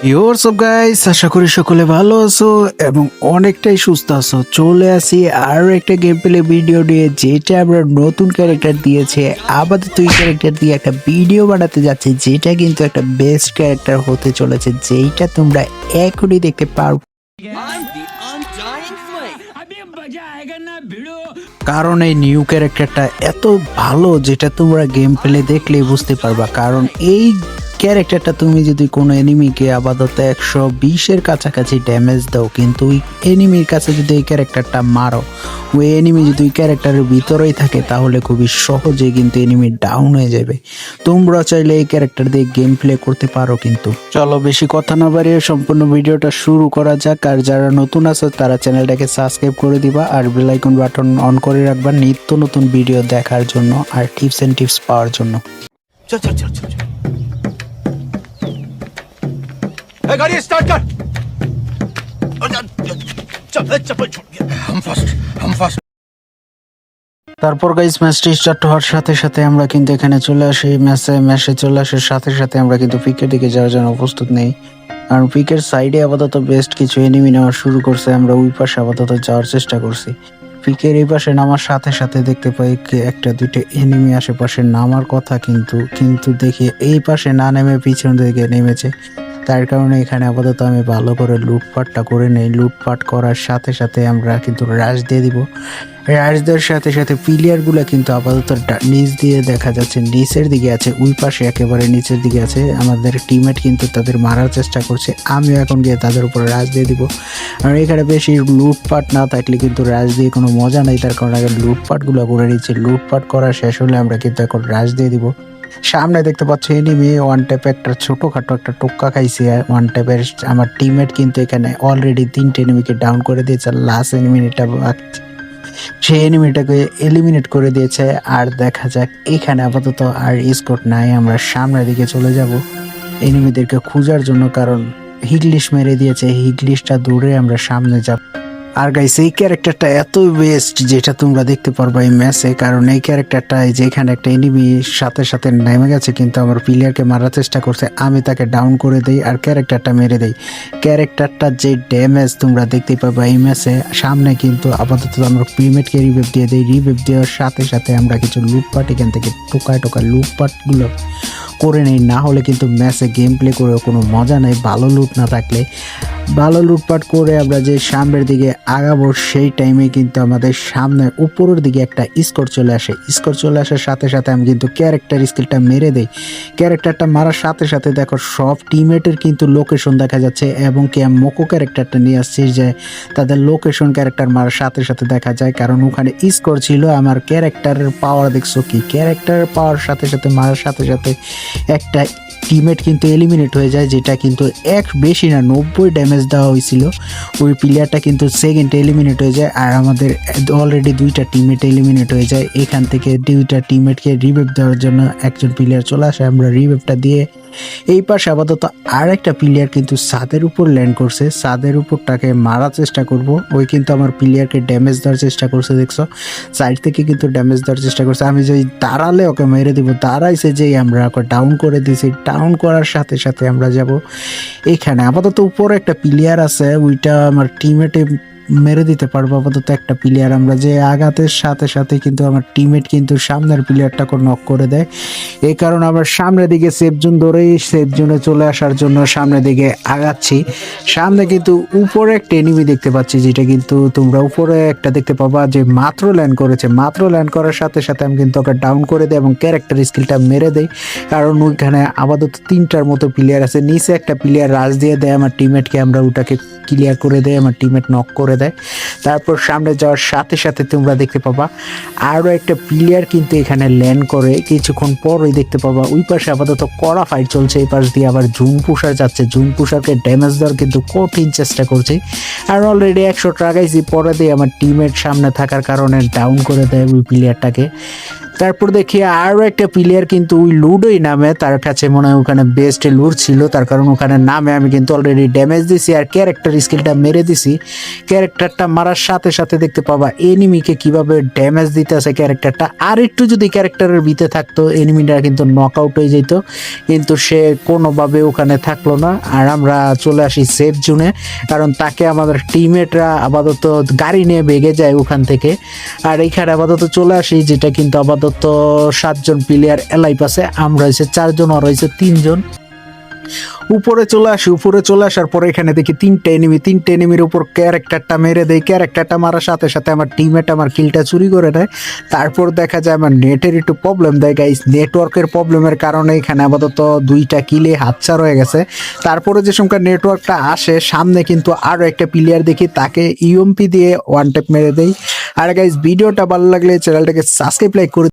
Your সব guys আশা করি সকলে ভালো আছো এবং অনেকটাই সুস্থ আছো। চলে আসি আরও একটা গেম প্লে ভিডিও নিয়ে যেটা আমরা নতুন ক্যারেক্টার দিয়েছে আবার তুই ক্যারেক্টার দিয়ে একটা ভিডিও বানাতে যাচ্ছে যেটা কিন্তু একটা বেস্ট ক্যারেক্টার হতে চলেছে যেইটা তোমরা এখনই দেখতে পারবে কারণ এই নিউ ক্যারেক্টারটা এত ভালো যেটা তোমরা গেম প্লে দেখলে বুঝতে পারবা। কারণ এই ক্যারেক্টারটা তুমি যদি কোনো এনিমিকে আপাতত একশো বিশের কাছাকাছি ড্যামেজ দাও, কিন্তু ওই এনিমির কাছে যদি এই ক্যারেক্টারটা মারো, ওই এনিমি যদি ওই ক্যারেক্টারের ভিতরেই থাকে, তাহলে খুবই সহজে কিন্তু এনিমি ডাউন হয়ে যাবে। তোমরা চাইলে এই ক্যারেক্টার দিয়ে গেম প্লে করতে পারো কিন্তু। চলো বেশি কথা না বাড়িয়ে সম্পূর্ণ ভিডিওটা শুরু করা যাক, আর যারা নতুন আছো, তারা চ্যানেলটাকে সাবস্ক্রাইব করে দিবা, আর বেলাইকন বাটন অন করে রাখবা নিত্য নতুন ভিডিও দেখার জন্য, আর টিপস অ্যান্ড টিপস পাওয়ার জন্য। চল চল চল চল। गाड़ी स्टार्ट कर चल चल चप्पल छूट गया हम फर्स्ट हम फर्स्ट তারপর গাইস ম্যাচটি স্টার্ট হওয়ার সাথে সাথে আমরা কিন্তু এখানে চলে আসি ম্যাচে ম্যাচে চলে আসার সাথে সাথে আমরা কিন্তু পিকের দিকে যাওয়ার জন্য প্রস্তুত নেই আর পিকের সাইডে আপাতত বেস্ট কিছু এনিমি নেওয়া শুরু করছে আমরা ওই পাশে আপাতত যাওয়ার চেষ্টা করছি পিকের এই পাশে নামার সাথে সাথে দেখতে পাই কি একটা দুইটা এনিমি আশেপাশে নামার কথা কিন্তু কিন্তু দেখি এই পাশে না নেমে পিছন দিকে নেমেছে তার কারণে এখানে আপাতত আমি ভালো করে লুটপাটটা করে নেই। লুটপাট করার সাথে সাথে আমরা কিন্তু রাশ দিয়ে দিব। রাশদের সাথে সাথে প্লেয়ারগুলো কিন্তু আপাতত নিচ দিয়ে দেখা যাচ্ছে, নিচের দিকে আছে, ওই পাশে একেবারে নিচের দিকে আছে। আমাদের টিমমেট কিন্তু তাদের মারার চেষ্টা করছে। আমিও এখন গিয়ে তাদের উপর রাজ দিয়ে দিব। আর এখানে বেশি লুটপাট না থাকলে কিন্তু রাজ দিয়ে কোনো মজা নেই। তার কারণে আগে লুটপাটগুলো করে নিচ্ছি। লুটপাট করা শেষ হলে আমরা কিন্তু এখন রাজ দিয়ে দিব। সামনে দেখতে পাচ্ছ এনিমি ওয়ান ট্যাপে একটা ছোটখাটো একটা টোক্কা খাইছে। ওয়ান ট্যাপের আমার টিমমেট কিন্তু এখানে অলরেডি তিনটে এনিমিকে ডাউন করে দিয়েছে। লাস্ট এনিমিটা সেই এনিমিটাকে এলিমিনেট করে দিয়েছে। আর দেখা যাক, এখানে আপাতত আর স্কোর নাই। আমরা সামনের দিকে চলে যাব এনিমিদেরকে খোঁজার জন্য। কারণ হিগলিশ মেরে দিয়েছে। হিগলিশটা দূরে আমরা সামনে যাব। আর গাইস এই ক্যারেক্টারটা এত বেস্ট যেটা তোমরা দেখতে পারবা এই ম্যাচে কারণ এই ক্যারেক্টারটা যেখানে একটা এনিমি সাথে সাথে নেমে গেছে, কিন্তু আমার প্লেয়ারকে মারার চেষ্টা করছে, আমি তাকে ডাউন করে দেই আর ক্যারেক্টারটা মেরে দেই। ক্যারেক্টারটা যে ড্যামেজ তোমরা দেখতে পাবা এই ম্যাচে সামনে কিন্তু আপাতত আমরা প্রিমেটকে রিভেভ দিয়ে দিই রিভেভ দেওয়ার সাথে সাথে আমরা কিছু লুটপাট এখান থেকে টোকায় টোকা লুটপাটগুলো করে নেই, না হলে কিন্তু ম্যাচে গেম প্লে করে কোনো মজা নেই, ভালো লুট না থাকলে। ভালো লুটপাট করে আমরা যে সামনের দিকে আগাবো, সেই টাইমে কিন্তু আমাদের সামনে উপরের দিকে একটা স্কোর চলে আসে। স্কোর চলে আসার সাথে সাথে আমি কিন্তু ক্যারেক্টার স্কিলটা মেরে দেই। ক্যারেক্টারটা মারার সাথে সাথে দেখো, সব টিমমেটের কিন্তু লোকেশন দেখা যাচ্ছে এবং কি মোকো ক্যারেক্টারটা নিয়ে আসছি যে তাদের লোকেশন ক্যারেক্টার মারার সাথে সাথে দেখা যায়। কারণ ওখানে স্কোর ছিল, আমার ক্যারেক্টারের পাওয়ার দেখছ কি? ক্যারেক্টারের পাওয়ার সাথে সাথে মারার সাথে সাথে একটা টিমেট কিন্তু এলিমিনেট হয়ে যায়, যেটা কিন্তু এক বেশি না, নব্বই ড্যামেজ দেওয়া হয়েছিল। ওই প্লেয়ারটা কিন্তু সেকেন্ড এলিমিনেট হয়ে যায়, আর আমাদের অলরেডি দুইটা টিমেট এলিমিনেট হয়ে যায়। এখান থেকে দুইটা টিমেটকে রিভেভ দেওয়ার জন্য একজন প্লেয়ার চলে আসে। আমরা রিভেভটা দিয়ে এই পাশে আপাতত আর একটা প্লেয়ার কিন্তু ছাদের উপর ল্যান্ড করছে। ছাদের উপরটাকে মারার চেষ্টা করব। ওই কিন্তু আমার প্লেয়ারকে ড্যামেজ দেওয়ার চেষ্টা করছে, দেখছ? সাইড থেকে কিন্তু ড্যামেজ দেওয়ার চেষ্টা করছে। আমি যে দাঁড়ালে ওকে মেরে দিব, দাঁড়াইছে যে আমরা ওকে ডাউন করে দিয়েছি ডাউন করার সাথে সাথে আমরা যাব। এখানে আপাতত উপরে একটা প্লেয়ার আছে, ওইটা আমার টিমেটে মেরে দিতে পারব আপাতত একটা প্লেয়ার আমরা যে আঘাতের সাথে সাথে কিন্তু আমার টিমমেট কিন্তু সামনের প্লেয়ারটাকে নক করে দেয়। এই কারণে আমরা সামনের দিকে সেফ জোন ধরেই সেফ জোনে চলে আসার জন্য সামনের দিকে আগাচ্ছি। সামনে কিন্তু উপরে একটা এনিমি দেখতে পাচ্ছি, যেটা কিন্তু তোমরা উপরে একটা দেখতে পাবা যে মাত্র ল্যান্ড করেছে। মাত্র ল্যান্ড করার সাথে সাথে আমি কিন্তু ওকে ডাউন করে দিই এবং ক্যারেক্টার স্কিলটা মেরে দেই। কারণ ওইখানে আপাতত তিনটার মতো প্লেয়ার আছে। নিচে একটা প্লেয়ার রাজ দিয়ে দেয় আমার টিমমেটকে আমরা ওটাকে ক্লিয়ার করে দেয় আমার টিমমেট নক করে দেয়। তারপর সামনে যাওয়ার সাথে সাথে তোমরা দেখতে পাবা আরও একটা প্লেয়ার কিন্তু এখানে ল্যান্ড করে। কিছুক্ষণ পরই দেখতে পাবা, ওই পাশে আপাতত কড়া ফাইট চলছে, এই পাশ দিয়ে আবার জুম পুষার যাচ্ছে। জুম পুষারকে ড্যামেজ দেওয়ার কিন্তু কঠিন চেষ্টা করছে। আর অলরেডি একশো টাকাইছি পরে দিয়ে আমার টিমের সামনে থাকার কারণে ডাউন করে দেয় ওই প্লেয়ারটাকে তারপর দেখি আরও একটা প্লেয়ার কিন্তু ওই লুডোই নামে। তার কাছে মনে হয় ওখানে বেস্ট লুড ছিল, তার কারণ ওখানে নামে। আমি কিন্তু অলরেডি ড্যামেজ দিছি আর ক্যারেক্টার স্কিলটা মেরে দিছি। ক্যারেক্টারটা মারার সাথে সাথে দেখতে পাবা এনিমিকে কীভাবে ড্যামেজ দিতেছে ক্যারেক্টারটা আর একটু যদি ক্যারেক্টারের ভিতরে থাকতো এনিমিটা কিন্তু নক আউট হয়ে যেত। কিন্তু সে কোনোভাবে ওখানে থাকল না। আর আমরা চলে আসি সেফ জোনে কারণ তাকে আমাদের টিমমেটরা আপাতত গাড়ি নিয়ে বেগে যায় ওখান থেকে। আর এইখানে আপাতত চলে আসি, যেটা কিন্তু আপাতত সাতজন প্লেয়ার এলাইপ আছে, আমরা হয়েছে চারজন আর হয়েছে তিনজন। উপরে চলে আসি, উপরে চলে আসার পরে এখানে দেখি তিনটে এনিমি তিনটে এনিমির উপর ক্যারেক্টারটা মেরে দেয় ক্যারেক্টারটা মারার সাথে সাথে আমার টিমমেট আমার কিলটা চুরি করে নেয়। তারপর দেখা যায় আমার নেটের একটু প্রবলেম দেয় গাইস নেটওয়ার্কের প্রবলেমের কারণে এখানে আপাতত দুইটা কিলে হাতছাড় হয়ে গেছে। তারপরে যে সময় নেটওয়ার্কটা আসে, সামনে কিন্তু আরও একটা প্লেয়ার দেখি, তাকে ইউএমপি দিয়ে ওয়ান টেপ মেরে দেয়। আর গাইস ভিডিওটা ভালো লাগলে চ্যানেলটাকে সাবস্ক্রাইব লাইক করে